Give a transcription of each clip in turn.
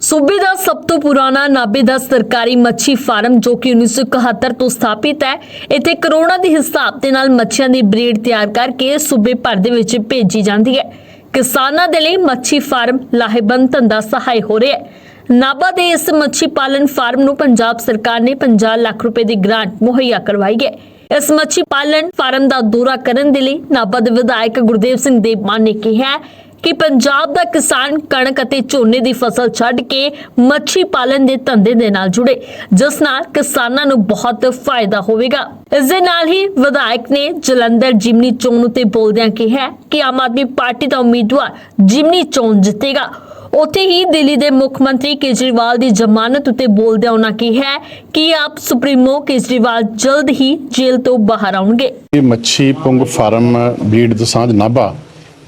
ਸੂਬੇ ਦਾ ਸਭ ਤੋਂ ਪੁਰਾਣਾ ਨਾਭੇ ਦਾ ਸਰਕਾਰੀ ਮੱਛੀ ਫਾਰਮ ਜੋ ਕਿ 1971 ਤੋਂ ਸਥਾਪਿਤ ਹੈ, ਇੱਥੇ ਕਰੋੜਾਂ ਦੇ ਹਿਸਾਬ ਦੇ ਨਾਲ ਮੱਛੀਆਂ ਦੀ ਬਰੀਡ ਤਿਆਰ ਕਰਕੇ ਸੂਬੇ ਭਰ ਦੇ ਵਿੱਚ ਭੇਜੀ ਜਾਂਦੀ ਹੈ। ਕਿਸਾਨਾਂ ਦੇ ਲਈ ਮੱਛੀ ਫਾਰਮ ਲਾਹੇਬੰਦ ਧੰਦਾ ਸਹਾਈ ਹੋ ਰਿਹਾ ਹੈ। ਨਾਭਾ ਦੇ ਇਸ ਮੱਛੀ ਪਾਲਣ ਫਾਰਮ ਨੂੰ ਪੰਜਾਬ ਸਰਕਾਰ ਨੇ 50 ਲੱਖ ਰੁਪਏ ਦੀ ਗ੍ਰਾਂਟ ਮੁਹੱਈਆ ਕਰਵਾਈ ਹੈ। ਇਸ ਮੱਛੀ ਪਾਲਣ ਫਾਰਮ ਦਾ ਦੌਰਾ ਕਰਨ ਦੇ ਲਈ ਨਾਭਾ ਦੇ ਵਿਧਾਇਕ ਗੁਰਦੇਵ ਸਿੰਘ ਦੇਵਮਾਨ ਨੇ ਕਿਹਾ ਕਿ ਪੰਜਾਬ ਦਾ ਕਿਸਾਨ ਕਣਕ ਅਤੇ ਝੋਨੇ ਦੀ ਫਸਲ ਛੱਡ ਕੇ ਮੱਛੀ ਪਾਲਣ ਦੇ ਧੰਦੇ ਦੇ ਨਾਲ ਜੁੜੇ, ਜਿਸ ਨਾਲ ਕਿਸਾਨਾਂ ਨੂੰ ਬਹੁਤ ਫਾਇਦਾ ਹੋਵੇਗਾ। ਇਸ ਦੇ ਨਾਲ ਹੀ ਵਿਧਾਇਕ ਨੇ ਜਲੰਧਰ ਜਿਮਨੀ ਚੋਣ ਉਤੇ ਬੋਲਦਿਆਂ ਕਿਹਾ ਕਿ ਆਮ ਆਦਮੀ ਪਾਰਟੀ ਦਾ ਉਮੀਦਵਾਰ ਜਿਮਨੀ ਚੋਣ ਜਿੱਤੇਗਾ। ਉੱਥੇ ਹੀ ਦਿੱਲੀ ਦੇ ਮੁੱਖ ਮੰਤਰੀ ਕੇਜਰੀਵਾਲ ਦੀ ਜ਼ਮਾਨਤ ਉਤੇ ਬੋਲਦਿਆਂ ਉਹਨਾਂ ਕਿਹਾ ਕਿ ਆਪ ਸੁਪਰੀਮੋ ਕੇਜਰੀਵਾਲ ਜਲਦ ਹੀ ਜੇਲ੍ਹ ਤੋਂ ਬਾਹਰ ਆਉਣਗੇ। ਇਹ ਮੱਛੀ ਪੁੰਗ ਫਾਰਮ ਬਰੀਡ ਦਸਾਂਝ ਨਾਭਾ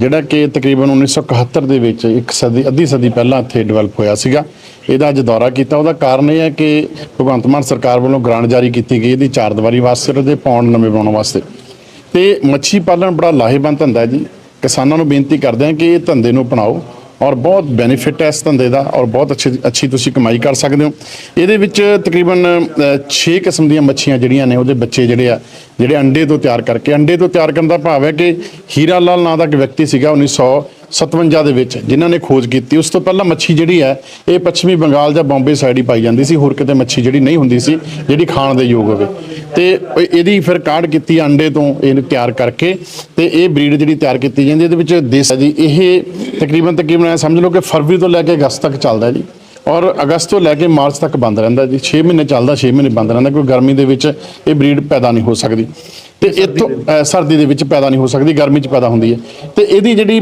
ਜਿਹੜਾ ਕਿ ਤਕਰੀਬਨ 1971 ਦੇ ਵਿੱਚ ਇੱਕ ਸਦੀ, ਅੱਧੀ ਸਦੀ ਪਹਿਲਾਂ ਇੱਥੇ ਡਿਵੈਲਪ ਹੋਇਆ ਸੀਗਾ। ਇਹਦਾ ਅੱਜ ਦੌਰਾ ਕੀਤਾ। ਉਹਦਾ ਕਾਰਨ ਇਹ ਹੈ ਕਿ ਭਗਵੰਤ ਮਾਨ ਸਰਕਾਰ ਵੱਲੋਂ ਗ੍ਰਾਂਟ ਜਾਰੀ ਕੀਤੀ ਗਈ। ਇਹਦੀ ਚਾਰ ਦੀਵਾਰੀ ਵਾਸਤੇ ਉਹਦੇ ਪੌਂਡ ਨਵੇਂ ਬਣਾਉਣ ਵਾਸਤੇ। ਤੇ ਮੱਛੀ ਪਾਲਣ ਬੜਾ ਲਾਹੇਵੰਦ ਧੰਦਾ ਹੈ ਜੀ। ਕਿਸਾਨਾਂ ਨੂੰ ਬੇਨਤੀ ਕਰਦੇ ਹਾਂ ਕਿ ਇਹ ਧੰਦੇ ਨੂੰ ਅਪਣਾਓ। ਔਰ ਬਹੁਤ ਬੈਨੀਫਿਟ ਹੈ ਇਸ ਧੰਦੇ ਦਾ ਔਰ ਬਹੁਤ ਅੱਛੀ ਅੱਛੀ ਤੁਸੀਂ ਕਮਾਈ ਕਰ ਸਕਦੇ ਹੋ। ਇਹਦੇ ਵਿੱਚ ਤਕਰੀਬਨ 6 ਕਿਸਮ ਦੀਆਂ ਮੱਛੀਆਂ ਜਿਹੜੀਆਂ ਨੇ ਉਹਦੇ ਬੱਚੇ ਜਿਹੜੇ ਆ, ਜਿਹੜੇ ਅੰਡੇ ਤੋਂ ਤਿਆਰ ਕਰਕੇ, ਅੰਡੇ ਤੋਂ ਤਿਆਰ ਕਰਨ ਦਾ ਭਾਵ ਹੈ ਕਿ ਹੀਰਾ ਲਾਲ ਨਾਂ ਦਾ ਇੱਕ ਵਿਅਕਤੀ ਸੀਗਾ 1957 ਦੇ ਵਿੱਚ, ਜਿਨ੍ਹਾਂ ਨੇ ਖੋਜ ਕੀਤੀ। ਉਸ ਤੋਂ ਪਹਿਲਾਂ ਮੱਛੀ ਜਿਹੜੀ ਹੈ, ਇਹ ਪੱਛਮੀ ਬੰਗਾਲ ਜਾਂ ਬੰਬੇ ਸਾਈਡ ਹੀ ਪਾਈ ਜਾਂਦੀ ਸੀ। ਹੋਰ ਕਿਤੇ ਮੱਛੀ ਜਿਹੜੀ ਨਹੀਂ ਹੁੰਦੀ ਸੀ, ਜਿਹੜੀ ਖਾਣ ਦੇ ਯੋਗ ਹੋਵੇ। ਤੇ ਇਹਦੀ ਫਿਰ ਕਾਢ ਕੀਤੀ ਅੰਡੇ ਤੋਂ, ਇਹਨੂੰ ਤਿਆਰ ਕਰਕੇ ਤੇ ਇਹ ਬਰੀਡ ਜਿਹੜੀ ਤਿਆਰ ਕੀਤੀ ਜਾਂਦੀ ਇਹਦੇ ਵਿੱਚ ਦੇਸ ਹੈ ਜੀ। ਇਹ ਤਕਰੀਬਨ ਤਕਰੀਬਨ ਐਂ ਸਮਝ ਲਓ ਕਿ ਫਰਵਰੀ ਤੋਂ ਲੈ ਕੇ ਅਗਸਤ ਤੱਕ ਚੱਲਦਾ ਜੀ। ਔਰ ਅਗਸਤ ਤੋਂ ਲੈ ਕੇ ਮਾਰਚ ਤੱਕ ਬੰਦ ਰਹਿੰਦਾ ਜੀ। 6 ਮਹੀਨੇ ਚੱਲਦਾ 6 ਮਹੀਨੇ ਬੰਦ ਰਹਿੰਦਾ ਕਿਉਂਕਿ ਗਰਮੀ ਦੇ ਵਿੱਚ ਇਹ ਬਰੀਡ ਪੈਦਾ ਨਹੀਂ ਹੋ ਸਕਦੀ। ਤੇ ਇੱਥੋਂ ਸਰਦੀ ਦੇ ਵਿੱਚ ਪੈਦਾ ਨਹੀਂ ਹੋ ਸਕਦੀ ਗਰਮੀ 'ਚ ਪੈਦਾ ਹੁੰਦੀ ਹੈ। ਤੇ ਇਹਦੀ ਜਿਹੜੀ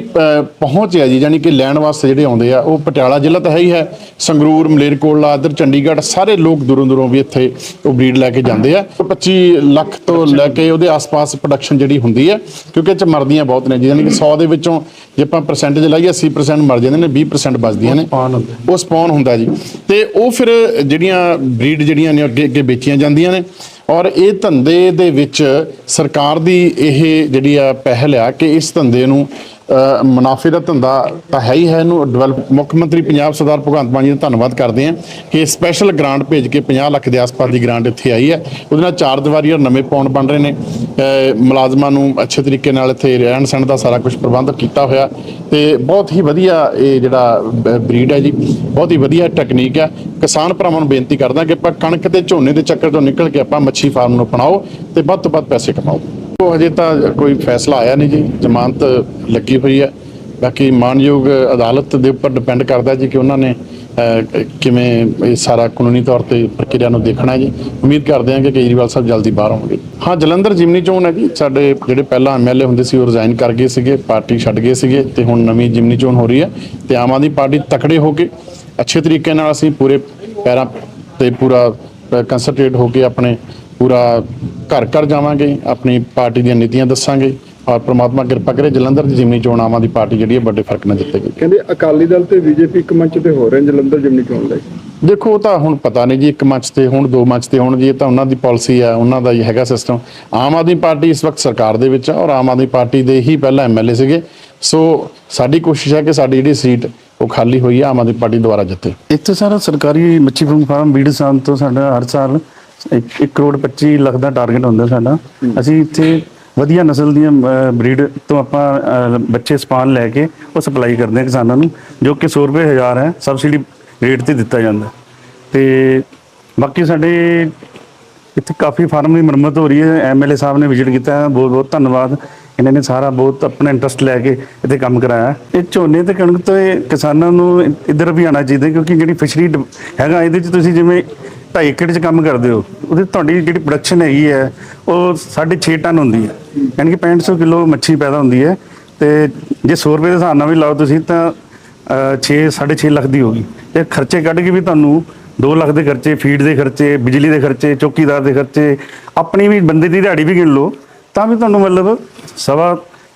ਪਹੁੰਚ ਹੈ ਜੀ ਯਾਨੀ ਕਿ ਲੈਣ ਵਾਸਤੇ ਜਿਹੜੇ ਆਉਂਦੇ ਆ ਉਹ ਪਟਿਆਲਾ ਜ਼ਿਲ੍ਹਾ ਤਾਂ ਹੈ ਹੀ ਹੈ। ਸੰਗਰੂਰ ਮਲੇਰਕੋਟਲਾ ਇੱਧਰ ਚੰਡੀਗੜ੍ਹ ਸਾਰੇ ਲੋਕ ਦੂਰੋਂ ਦੂਰੋਂ ਵੀ ਇੱਥੇ ਉਹ ਬਰੀਡ ਲੈ ਕੇ ਜਾਂਦੇ ਆ। 25 ਲੱਖ ਤੋਂ ਲੈ ਕੇ ਉਹਦੇ ਆਸ-ਪਾਸ ਪ੍ਰੋਡਕਸ਼ਨ ਜਿਹੜੀ ਹੁੰਦੀ ਹੈ ਕਿਉਂਕਿ ਇਹ ਚ ਮਰਦੀਆਂ ਬਹੁਤ ਨੇ ਜੀ ਯਾਨੀ ਕਿ 100 ਦੇ ਵਿੱਚੋਂ ਜੇ ਆਪਾਂ ਪਰਸੈਂਟੇਜ ਲਾਈਏ 80% ਮਰ ਜਾਂਦੇ ਨੇ 20% ਬਚਦੀਆਂ ਨੇ। ਉਹ ਸਪੌਨ ਹੁੰਦਾ ਜੀ। ਤੇ ਉਹ ਫਿਰ ਜਿਹੜੀਆਂ ਬਰੀਡ ਜਿਹੜੀਆਂ ਨੇ ਅੱਗੇ ਅੱਗੇ ਵੇਚੀਆਂ ਜਾਂਦੀਆਂ ਨੇ ਔਰ ਇਹ ਧੰਦੇ ਦੇ ਵਿੱਚ ਸਰਕਾਰ ਦੀ ਇਹ ਜਿਹੜੀ ਆ ਪਹਿਲ ਆ ਕਿ ਇਸ ਧੰਦੇ ਨੂੰ ਮੁਨਾਫੇ ਦਾ ਧੰਦਾ ਤਾਂ ਹੈ ਹੀ ਹੈ ਇਹਨੂੰ ਡਿਵੈਲਪ ਮੁੱਖ ਮੰਤਰੀ ਪੰਜਾਬ ਸਰਦਾਰ ਭਗਵੰਤ ਮਾਨ ਜੀ ਦਾ ਧੰਨਵਾਦ ਕਰਦੇ ਹਾਂ ਕਿ ਸਪੈਸ਼ਲ ਗ੍ਰਾਂਟ ਭੇਜ ਕੇ 50 ਲੱਖ ਦੇ ਆਸ-ਪਾਸ ਦੀ ਗ੍ਰਾਂਟ ਇੱਥੇ ਆਈ ਹੈ। ਉਹਦੇ ਨਾਲ ਚਾਰ ਦੀਵਾਰੀ ਔਰ ਨਵੇਂ ਪੌਂਡ ਬਣ ਰਹੇ ਨੇ। ਮੁਲਾਜ਼ਮਾਂ ਨੂੰ ਅੱਛੇ ਤਰੀਕੇ ਨਾਲ ਇੱਥੇ ਰਹਿਣ ਸਹਿਣ ਦਾ ਸਾਰਾ ਕੁਝ ਪ੍ਰਬੰਧ ਕੀਤਾ ਹੋਇਆ ਤੇ ਬਹੁਤ ਹੀ ਵਧੀਆ ਇਹ ਜਿਹੜਾ ਬਰੀਡ ਹੈ ਜੀ। ਬਹੁਤ ਹੀ ਵਧੀਆ ਟੈਕਨੀਕ ਹੈ। ਕਿਸਾਨ ਭਰਾਵਾਂ ਨੂੰ ਬੇਨਤੀ ਕਰਦਾ ਕਿ ਆਪਾਂ ਕਣਕ ਤੇ ਝੋਨੇ ਦੇ ਚੱਕਰ ਤੋਂ ਨਿਕਲ ਕੇ ਆਪਾਂ ਮੱਛੀ ਫਾਰਮ ਨੂੰ ਅਪਣਾਓ ਤੇ ਵੱਧ ਤੋਂ ਵੱਧ ਪੈਸੇ ਕਮਾਓ। ਉਹ ਹਜੇ ਤਾਂ ਕੋਈ ਫੈਸਲਾ ਆਇਆ ਨਹੀਂ ਜੀ। ਜ਼ਮਾਨਤ ਲੱਗੀ ਹੋਈ ਹੈ। ਬਾਕੀ ਮਾਨਯੋਗ ਅਦਾਲਤ ਦੇ ਉੱਪਰ ਡਿਪੈਂਡ ਕਰਦਾ ਜੀ ਕਿ ਉਹਨਾਂ ਨੇ ਕਿਵੇਂ ਇਹ ਸਾਰਾ ਕਾਨੂੰਨੀ ਤੌਰ ਤੇ ਪ੍ਰਕਿਰਿਆ ਨੂੰ ਦੇਖਣਾ ਜੀ। ਉਮੀਦ ਕਰਦੇ ਹਾਂ ਕਿ ਕੇਜਰੀਵਾਲ ਸਾਹਿਬ ਜਲਦੀ ਬਾਹਰ ਆਉਣਗੇ। ਹਾਂ, ਜਲੰਧਰ ਜਿਮਨੀ ਚੋਣ ਹੈ ਜੀ। ਸਾਡੇ ਜਿਹੜੇ ਪਹਿਲਾਂ ਐਮਐਲਏ ਹੁੰਦੇ ਸੀ, ਉਹ ਰਿਜ਼ਾਈਨ ਕਰ ਗਏ ਸੀਗੇ, ਪਾਰਟੀ ਛੱਡ ਗਏ ਸੀਗੇ ਤੇ ਹੁਣ ਨਵੀਂ ਜਿਮਨੀ ਚੋਣ ਹੋ ਰਹੀ ਹੈ ਤੇ ਆਮ ਆਦਮੀ ਪਾਰਟੀ ਤਕੜੇ ਹੋ ਕੇ ਅੱਛੇ ਤਰੀਕੇ ਨਾਲ ਅਸੀਂ ਪੂਰੇ ਪੈਰਾਂ ਤੇ ਪੂਰਾ ਕੰਸੰਟਰੇਟ ਹੋ ਕੇ ਆਪਣੇ ਪੂਰਾ ਘਰ ਘਰ ਜਾਵਾਂਗੇ ਆਪਣੀ ਪਾਰਟੀ ਦੀਆਂ ਨੀਤੀਆਂ ਦੱਸਾਂਗੇ ਔਰ ਪ੍ਰਮਾਤਮਾ ਕਿਰਪਾ ਕਰੇ ਜਲੰਧਰ ਦੀ ਜਿਮਨੀ ਚੋਣ ਆਵਾਂ ਦੀ ਪਾਰਟੀ ਜਿਹੜੀ ਹੈ ਵੱਡੇ ਫ਼ਰਕ ਨਾਲ ਜਿੱਤੇਗੀ ਕਹਿੰਦੇ ਅਕਾਲੀ ਦਲ ਤੇ ਬੀਜੇਪੀ ਇੱਕ ਮੰਚ ਤੇ ਹੋ ਰਹੇ ਨੇ ਜਲੰਧਰ ਜਿਮਨੀ ਚੋਣ ਲਈ। ਦੇਖੋ ਉਹ ਤਾਂ ਹੁਣ ਪਤਾ ਨਹੀਂ ਜੀ ਇੱਕ ਮੰਚ ਤੇ ਹੁਣ ਦੋ ਮੰਚ ਤੇ ਹੁਣ ਜੀ ਇਹ ਤਾਂ ਉਹਨਾਂ ਦੀ ਪਾਲਿਸੀ ਆ ਉਹਨਾਂ ਦਾ ਹੀ ਹੈਗਾ ਸਿਸਟਮ ਆਮ ਆਦਮੀ ਪਾਰਟੀ ਇਸ ਵਕਤ ਸਰਕਾਰ ਦੇ ਵਿੱਚ ਆ ਔਰ ਆਮ ਆਦਮੀ ਪਾਰਟੀ ਦੇ ਹੀ ਪਹਿਲਾਂ ਐਮਐਲਏ ਸੀਗੇ। ਸੋ ਸਾਡੀ ਕੋਸ਼ਿਸ਼ ਹੈ ਕਿ ਸਾਡੀ ਜਿਹੜੀ ਸੀਟ ਉਹ ਖਾਲੀ ਹੋਈ ਹੈ ਆਮ ਆਦਮੀ ਪਾਰਟੀ ਦੁਆਰਾ ਜਿੱਤੇ ਇੱਥੇ ਸਾਰਾ ਸਰਕਾਰੀ ਮੱਛੀ ਫਾਰਮ ਫਾਰਮ ਬੀੜ ਸਾਨ ਤੋਂ ਸਾਡਾ ਹਰ ਸਾਲ 1 ਕਰੋੜ 25 ਲੱਖ ਦਾ ਟਾਰਗੇਟ ਹੁੰਦਾ ਸਾਡਾ। ਅਸੀਂ ਇੱਥੇ ਵਧੀਆ ਨਸਲ ਦੀਆਂ ਬਰੀਡ ਤੋਂ ਆਪਾਂ ਬੱਚੇ ਸਪਾਨ ਲੈ ਕੇ ਉਹ ਸਪਲਾਈ ਕਰਦੇ ਹਾਂ ਕਿਸਾਨਾਂ ਨੂੰ, ਜੋ ਕਿ 100 ਰੁਪਏ, ਹਜ਼ਾਰ ਹੈ ਸਬਸਿਡੀ ਰੇਟ ਤੇ ਦਿੱਤਾ ਜਾਂਦਾ। ਤੇ ਬਾਕੀ ਸਾਡੇ ਇੱਥੇ ਕਾਫੀ ਫਾਰਮ ਦੀ ਮੁਰੰਮਤ ਹੋ ਰਹੀ ਹੈ। ਐਮਐਲਏ ਸਾਹਿਬ ਨੇ ਵਿਜ਼ਿਟ ਕੀਤਾ ਬਹੁਤ ਬਹੁਤ ਧੰਨਵਾਦ। ਇਹਨਾਂ ਨੇ ਸਾਰਾ ਬਹੁਤ ਆਪਣਾ ਇੰਟਰਸਟ ਲੈ ਕੇ ਇੱਥੇ ਕੰਮ ਕਰਾਇਆ। ਇਹ ਝੋਨੇ ਤੇ ਕਣਕ ਤੇ ਕਿਸਾਨਾਂ ਨੂੰ ਇੱਧਰ ਵੀ ਆਉਣਾ ਚਾਹੀਦਾ ਕਿਉਂਕਿ ਜਿਹੜੀ ਫਿਸ਼ਰੀ ਡ- ਹੈਗਾ, ਇਹਦੇ 'ਚ ਤੁਸੀਂ ਜਿਵੇਂ 2.5 ਏਕੜ 'ਚ ਕੰਮ ਕਰਦੇ ਹੋ, ਉਹਦੇ ਤੁਹਾਡੀ ਜਿਹੜੀ ਪ੍ਰੋਡਕਸ਼ਨ ਹੈਗੀ ਹੈ, ਉਹ 6.5 ਟਨ ਹੁੰਦੀ ਹੈ। ਯਾਨੀ ਕਿ 6500 ਕਿਲੋ ਮੱਛੀ ਪੈਦਾ ਹੁੰਦੀ ਹੈ ਤੇ ਜੇ 100 ਰੁਪਏ ਦੇ ਹਿਸਾਬ ਨਾਲ ਵੀ ਲਾਓ ਤੁਸੀਂ ਤਾਂ 6 6.5 ਲੱਖ ਦੀ ਹੋਗੀ ਤੇ ਖਰਚੇ ਕੱਢ ਕੇ ਵੀ ਤੁਹਾਨੂੰ 2 ਲੱਖ ਦੇ ਖਰਚੇ, ਫੀਡ ਦੇ ਖਰਚੇ, ਬਿਜਲੀ ਦੇ ਖਰਚੇ, ਚੌਕੀਦਾਰ ਦੇ ਖਰਚੇ, ਆਪਣੀ ਵੀ ਬੰਦੇ ਦੀ ਦਿਹਾੜੀ ਵੀ ਗਿਣ ਲਓ, ਤਾਂ ਵੀ ਤੁਹਾਨੂੰ ਮਤਲਬ ਸਵਾ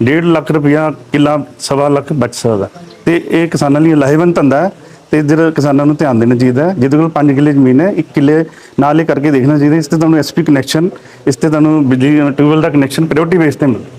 1.5 ਲੱਖ ਰੁਪਇਆ ਕਿੱਲਾ, ਸਵਾ ਲੱਖ ਬਚ ਸਕਦਾ। ਤੇ ਇਹ ਕਿਸਾਨਾਂ ਲਈ ਲਾਹੇਵੰਦ ਧੰਦਾ ਹੈ। ਤੇ ਇੱਧਰ ਕਿਸਾਨਾਂ ਨੂੰ ਧਿਆਨ ਦੇਣਾ ਚਾਹੀਦਾ ਜਿਹਦੇ ਕੋਲ 5 ਕਿੱਲੇ ਜ਼ਮੀਨ ਹੈ 1 ਕਿੱਲੇ ਨਾਲੇ ਕਰਕੇ ਦੇਖਣਾ ਚਾਹੀਦਾ ਇਸ ਤੇ ਤੁਹਾਨੂੰ ਐਸਪੀ ਕਨੈਕਸ਼ਨ ਇਸ ਤੇ ਤੁਹਾਨੂੰ ਬਿਜਲੀ ਟਿਊਬਵੈਲ ਦਾ ਕਨੈਕਸ਼ਨ ਪ੍ਰਾਇੋਰਟੀ ਬੇਸ ਤੇ ਮਿਲਦਾ